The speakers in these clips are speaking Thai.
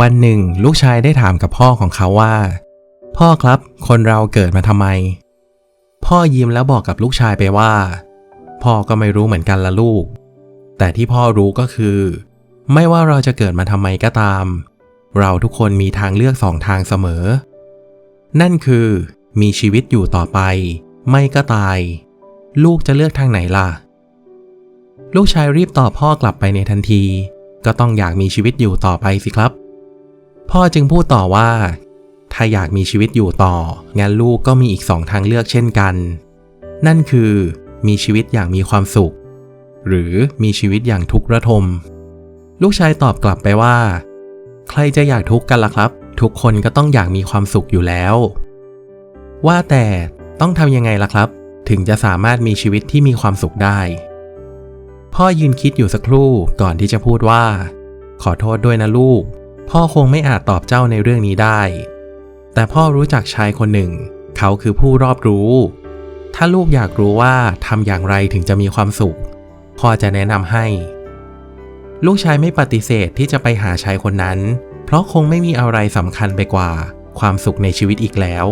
วันหนึ่ง ลูกชายได้ถามกับพ่อของเขาว่า พ่อครับ คนเราเกิดมาทำไม พ่อยิ้มแล้วบอกกับลูกชายไปว่า พ่อก็ไม่รู้เหมือนกันละลูก แต่ที่พ่อรู้ก็คือ ไม่ว่าเราจะเกิดมาทำไมก็ตาม เราทุกคนมีทางเลือกสองทางเสมอ นั่นคือ มีชีวิตอยู่ต่อไป ไม่ก็ตาย ลูกจะเลือกทางไหนล่ะ ลูกชายรีบตอบพ่อกลับไปในทันที ก็ต้องอยากมีชีวิตอยู่ต่อไปสิครับ พ่อจึงพูดต่อว่า ถ้าอยากมีชีวิตอยู่ต่อ งั้นลูกก็มีอีกสองทางเลือกเช่นกัน นั่นคือมีชีวิตอย่างมีความสุข หรือมีชีวิตอย่างทุกข์ระทม ลูกชายตอบกลับไปว่า ใครจะอยากทุกข์กันล่ะครับ ทุกคนก็ต้องอยากมีความสุขอยู่แล้ว ว่าแต่ต้องทำยังไงล่ะครับ ถึงจะสามารถมีชีวิตที่มีความสุขได้ พ่อยืนคิดอยู่สักครู่ก่อนที่จะพูดว่า ขอโทษด้วยนะลูก พ่อคงไม่อาจตอบเจ้าในเรื่องนี้ได้ แต่พ่อรู้จักชายคนหนึ่ง เขาคือผู้รอบรู้ ถ้าลูกอยากรู้ว่าทำอย่างไรถึงจะมีความสุข พ่อจะแนะนำให้ ลูกชายไม่ปฏิเสธที่จะไปหาชายคนนั้น เพราะคงไม่มีอะไรสำคัญไปกว่า ความสุขในชีวิตอีกแล้ว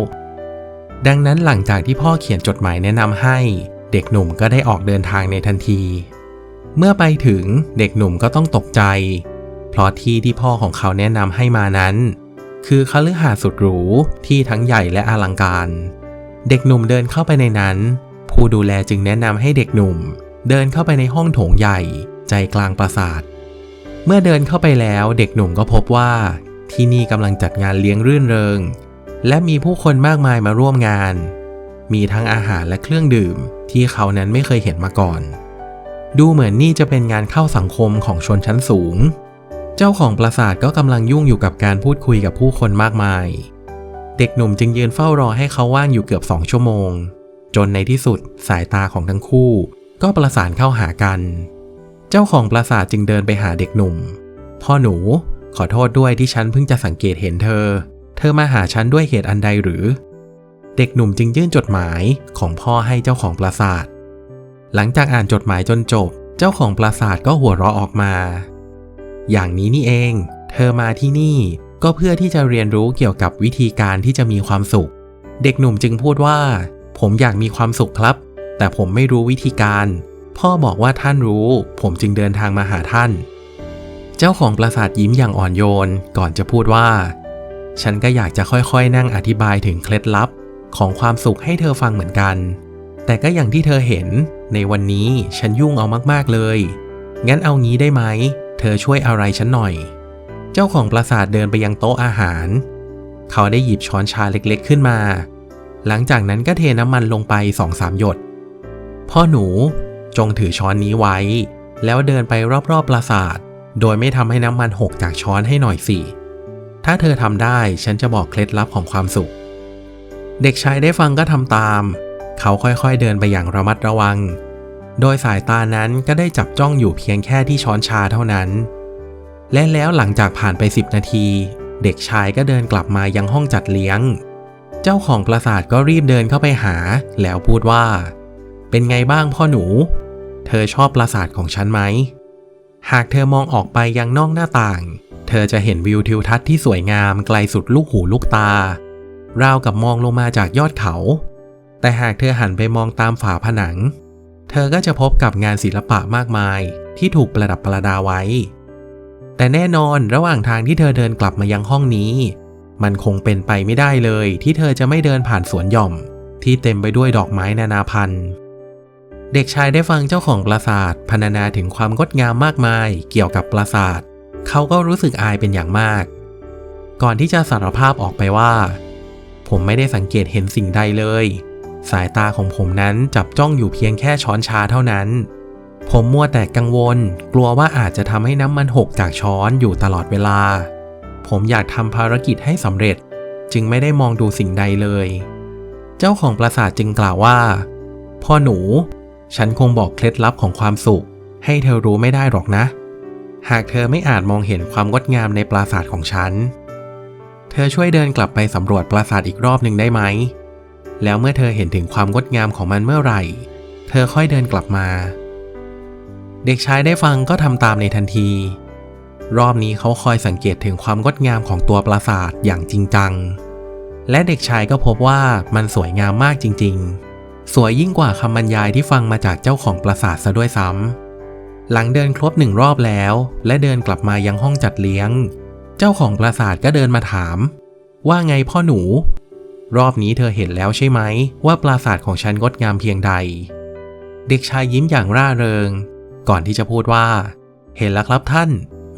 ดังนั้นหลังจากที่พ่อเขียนจดหมายแนะนำให้ เด็กหนุ่มก็ได้ออกเดินทางในทันที เมื่อไปถึงเด็กหนุ่มก็ต้องตกใจ เพราะที่ที่พ่อของเขาแนะนำให้มานั้น คือคฤหาสน์สุดหรูที่ทั้งใหญ่และอลังการ เด็กหนุ่มเดินเข้าไปในนั้น ผู้ดูแลจึงแนะนำให้เด็กหนุ่ม เดินเข้าไปในห้องโถงใหญ่ ใจกลางปราสาท เมื่อเดินเข้าไปแล้วเด็กหนุ่มก็พบว่า ที่นี่กำลังจัดงานเลี้ยงรื่นเริง และมีผู้คนมากมายมาร่วมงาน มีทั้งอาหารและเครื่องดื่มที่เขานั้นไม่เคยเห็นมาก่อน ดูเหมือนนี่จะเป็นงานเข้าสังคมของชนชั้นสูง เจ้าของปราสาทก็กำลังยุ่งอยู่กับการพูดคุยกับผู้คนมากมาย เด็กหนุ่มจึงยืนเฝ้ารอให้เขาว่างอยู่เกือบสองชั่วโมง จนในที่สุดสายตาของทั้งคู่ ก็ประสานเข้าหากัน เจ้าของปราสาทจึงเดินไปหาเด็กหนุ่ม พ่อหนูขอโทษด้วยที่ฉันเพิ่งจะสังเกตเห็นเธอ เธอมาหาฉันด้วยเหตุอันใดหรือ เด็กหนุ่มจึงยื่นจดหมายของพ่อให้เจ้าของปราสาท หลังจากอ่านจดหมายจนจบ เจ้าของปราสาทก็หัวเราะออกมา อย่างนี้นี่เอง เธอมาที่นี่ก็เพื่อที่จะเรียนรู้เกี่ยวกับวิธีการที่จะมีความสุข เด็กหนุ่มจึงพูดว่า ผมอยากมีความสุขครับ แต่ผมไม่รู้วิธีการ พ่อบอกว่าท่านรู้ ผมจึงเดินทางมาหาท่าน เจ้าของปราสาทยิ้มอย่างอ่อนโยนก่อนจะพูดว่า ฉันก็อยากจะค่อยๆ นั่งอธิบายถึงเคล็ดลับของความสุขให้เธอฟังเหมือนกัน แต่ก็อย่างที่เธอเห็น ในวันนี้ฉันยุ่งเอามากๆเลย งั้นเอางี้ได้ไหม เธอช่วยอะไรฉันหน่อย เจ้าของปราสาทเดินไปยังโต๊ะอาหาร เขาได้หยิบช้อนชาเล็กๆขึ้นมา หลังจากนั้นก็เทน้ำมันลงไปสองสามหยด พ่อหนูจงถือช้อนนี้ไว้ แล้วเดินไปรอบๆปราสาท โดยไม่ทำให้น้ำมันหกจากช้อนให้หน่อยสิ ถ้าเธอทำได้ฉันจะบอกเคล็ดลับของความสุข เด็กชายได้ฟังก็ทำตาม เขาค่อยๆเดินไปอย่างระมัดระวัง โดยสายตานั้นก็ได้จับจ้องอยู่เพียงแค่ที่ช้อนชาเท่านั้น และแล้วหลังจากผ่านไป 10 นาที เด็กชายก็เดินกลับมายังห้องจัดเลี้ยง เจ้าของปราสาทก็รีบเดินเข้าไปหา แล้วพูดว่า เป็นไงบ้างพ่อหนู เธอชอบปราสาทของฉันไหม หากเธอมองออกไปยังนอกหน้าต่าง เธอจะเห็นวิวทิวทัศน์ที่สวยงามไกลสุดลูกหูลูกตา ราวกับมองลงมาจากยอดเขา แต่หากเธอหันไปมองตามฝาผนัง เธอก็จะพบกับงานศิลปะมากมาย ที่ถูกประดับประดาไว้ แต่แน่นอนระหว่างทางที่เธอเดินกลับมายังห้องนี้ มันคงเป็นไปไม่ได้เลย ที่เธอจะไม่เดินผ่านสวนหย่อม ที่เต็มไปด้วยดอกไม้นานาพันธุ์เด็กชายได้ฟังเจ้าของปราสาทพรรณนาถึงความงดงามมากมายเกี่ยวกับปราสาท เขาก็รู้สึกอายเป็นอย่างมาก ก่อนที่จะสารภาพออกไปว่า ผมไม่ได้สังเกตเห็นสิ่งใดเลย สายตาของผมนั้นจับจ้องอยู่เพียงแค่ช้อนชาเท่านั้น ผมมัวแต่กังวล กลัวว่าอาจจะทำให้น้ำมันหกจากช้อนอยู่ตลอดเวลา ผมอยากทำภารกิจให้สำเร็จ จึงไม่ได้มองดูสิ่งใดเลย เจ้าของปราสาทจึงกล่าวว่า พ่อหนู ฉันคงบอกเคล็ดลับของความสุข ให้เธอรู้ไม่ได้หรอกนะ หากเธอไม่อาจมองเห็นความงดงามในปราสาทของฉัน เธอช่วยเดินกลับไปสำรวจปราสาทอีกรอบหนึ่งได้ไหม แล้วเมื่อเธอเห็นถึงความงดงามของมันเมื่อไหร่ เธอค่อยเดินกลับมา เด็กชายได้ฟังก็ทำตามในทันที รอบนี้เขาคอยสังเกตถึงความงดงามของตัวปราสาทอย่างจริงจัง และเด็กชายก็พบว่ามันสวยงามมากจริง ๆ สวยยิ่งกว่าคำบรรยายที่ฟังมาจากเจ้าของปราสาทซะด้วยซ้ำหลังเดินครบหนึ่งรอบแล้ว และเดินกลับมายังห้องจัดเลี้ยง เจ้าของปราสาทก็เดินมาถาม ว่าไงพ่อหนู รอบนี้เธอเห็นแล้วใช่ไหม ว่าปราสาทของฉันงดงามเพียงใด เด็กชายยิ้มอย่างร่าเริง ก่อนที่จะพูดว่า เห็นแล้วครับท่าน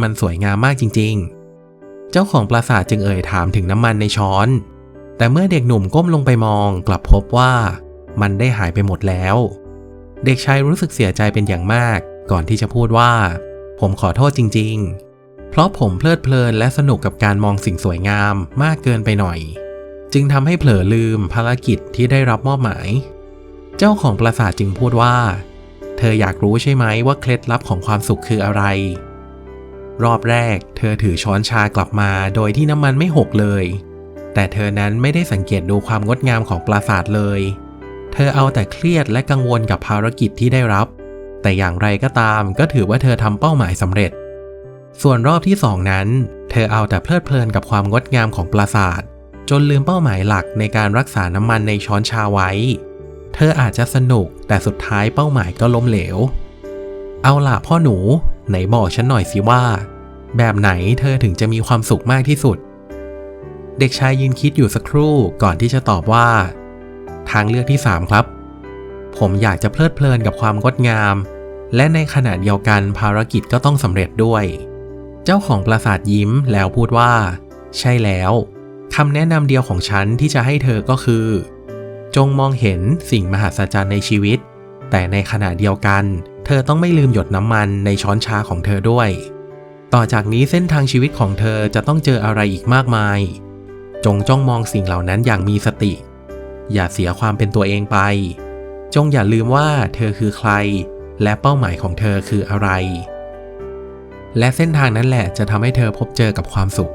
มันสวยงามมากจริง ๆ เจ้าของปราสาทจึงเอ่ยถามถึงน้ำมันในช้อน แต่เมื่อเด็กหนุ่มก้มลงไปมองกลับพบว่า มันได้หายไปหมดแล้ว เด็กชายรู้สึกเสียใจเป็นอย่างมาก ก่อนที่จะพูดว่า ผมขอโทษจริง ๆ เพราะผมเพลิดเพลินและสนุกกับการมองสิ่งสวยงามมากเกินไปหน่อย จึงทำให้เผลอลืมภารกิจที่ได้รับมอบหมาย เจ้าของปราสาทจึงพูดว่า เธออยากรู้ใช่ไหมว่าเคล็ดลับของความสุขคืออะไร รอบแรก เธอถือช้อนชากลับมาโดยที่น้ำมันไม่หกเลย แต่เธอนั้นไม่ได้สังเกตดูความงดงามของปราสาทเลย เธอเอาแต่เครียดและกังวลกับภารกิจที่ได้รับ แต่อย่างไรก็ตามก็ถือว่าเธอทำเป้าหมายสำเร็จส่วนรอบที่สองนั้น เธอเอาแต่เพลิดเพลินกับความงดงามของปราสาท จนลืมเป้าหมายหลักในการรักษาน้ำมันในช้อนชาไว้ เธออาจจะสนุกแต่สุดท้ายเป้าหมายก็ล้มเหลว เอาล่ะพ่อหนู ไหนบอกฉันหน่อยสิว่า แบบไหนเธอถึงจะมีความสุขมากที่สุด เด็กชายยืนคิดอยู่สักครู่ก่อนที่จะตอบว่า ทางเลือกที่ 3 ครับ ผมอยากจะเพลิดเพลินกับความงดงาม และในขณะเดียวกันภารกิจก็ต้องสำเร็จด้วย เจ้าของปราสาทยิ้มแล้วพูดว่า ใช่แล้ว คำแนะนำเดียวของฉันที่จะให้เธอก็คือ จงมองเห็นสิ่งมหัศจรรย์ในชีวิต แต่ในขณะเดียวกัน เธอต้องไม่ลืมหยดน้ำมันในช้อนชาของเธอด้วย ต่อจากนี้เส้นทางชีวิตของเธอจะต้องเจออะไรอีกมากมาย จงจ้องมองสิ่งเหล่านั้นอย่างมีสติ อย่าเสียความเป็นตัวเองไป จงอย่าลืมว่าเธอคือใคร และเป้าหมายของเธอคืออะไร และเส้นทางนั้นแหละจะทำให้เธอพบเจอกับความสุข